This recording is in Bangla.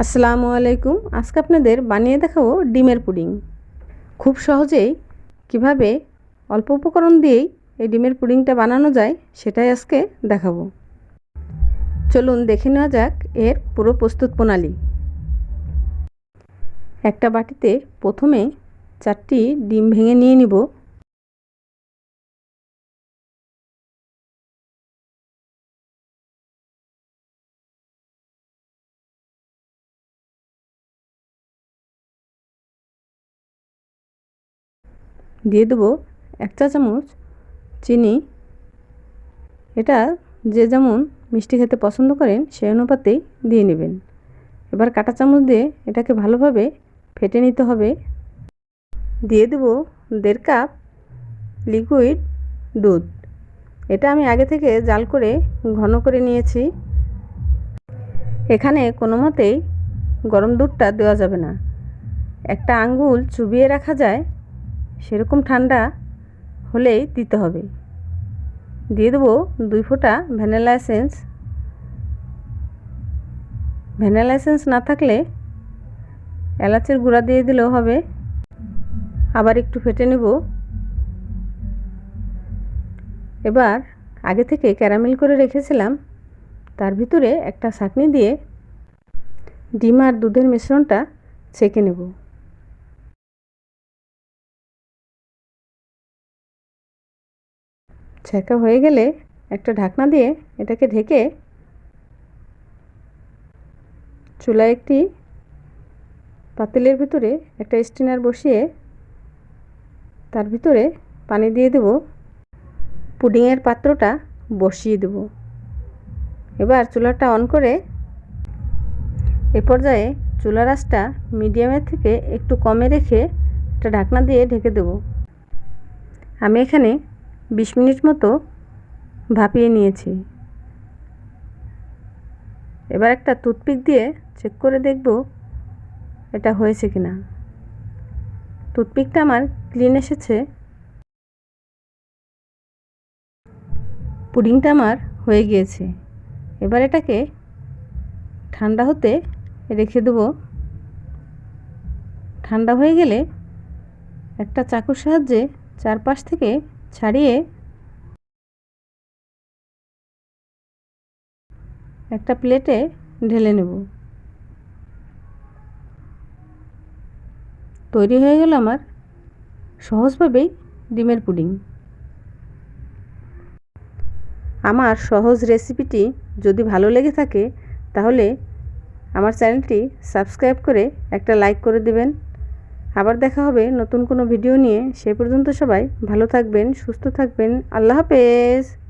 আসসালামু আলাইকুম। আজকে আপনাদের বানিয়ে দেখাবো ডিমের পুডিং। খুব সহজেই কীভাবে অল্প উপকরণ দিয়েই এই ডিমের পুডিংটা বানানো যায় সেটাই আজকে দেখাবো। চলুন দেখে নেওয়া যাক এর পুরো প্রস্তুত প্রণালী। একটা বাটিতে প্রথমে চারটি ডিম ভেঙে নিয়ে নিব। দিয়ে দেবো এক চা চামচ চিনি। এটা যে যেমন মিষ্টি খেতে পছন্দ করেন সেই অনুপাতেই দিয়ে নেবেন। এবার কাঁটা চামচ দিয়ে এটাকে ভালোভাবে ফেটে নিতে হবে। দিয়ে দেব দেড় কাপ লিকুইড দুধ। এটা আমি আগে থেকে জাল করে ঘন করে নিয়েছি। এখানে কোনো মতেই গরম দুধটা দেওয়া যাবে না। একটা আঙ্গুল চুবিয়ে রাখা যায় সেরকম ঠান্ডা হলেই দিতে হবে। দিয়ে দেবো দুই ফোঁটা ভ্যানিলা এসেন্স। ভ্যানিলা এসেন্স না থাকলে এলাচের গুঁড়া দিয়ে দিলেও হবে। আবার একটু ফেটে নেব। এবার আগে থেকে ক্যারামেল করে রেখেছিলাম। তার ভিতরে একটা ছাঁকনি দিয়ে ডিম আর দুধের মিশ্রণটা ছেঁকে নেব। ছেঁকা হয়ে গেলে একটা ঢাকনা দিয়ে এটাকে ঢেকে চুলায় একটি পাতিলের ভিতরে একটা স্টিনার বসিয়ে তার ভিতরে পানি দিয়ে দেব। পুডিংয়ের পাত্রটা বসিয়ে দেব। এবার চুলাটা অন করে এ পর্যায়ে চুলার আঁচটা মিডিয়ামের থেকে একটু কমে রেখে একটা ঢাকনা দিয়ে ঢেকে দেব। আমি এখানে বিশ মিনিট মতো ভাপিয়ে নিয়েছি। এবার একটা টুথপিক দিয়ে চেক করে দেখব এটা হয়েছে কি না টুথপিকটা আমার ক্লিন এসেছে। পুডিংটা আমার হয়ে গিয়েছে। এবার এটাকে ঠান্ডা হতে রেখে দেবো। ঠান্ডা হয়ে গেলে একটা চাকুর সাহায্যে চারপাশ থেকে ছাড়িয়ে একটা প্লেটে ঢেলে নেব। তৈরি হয়ে গেল আমার সহজভাবেই ডিমের পুডিং। আমার সহজ রেসিপিটি যদি ভালো লেগে থাকে, তাহলে আমার চ্যানেলটি সাবস্ক্রাইব করে একটা লাইক করে দেবেন। আবার দেখা হবে নতুন কোনো ভিডিও নিয়ে। সে পর্যন্ত সবাই ভালো থাকবেন, সুস্থ থাকবেন। আল্লাহ হাফেজ।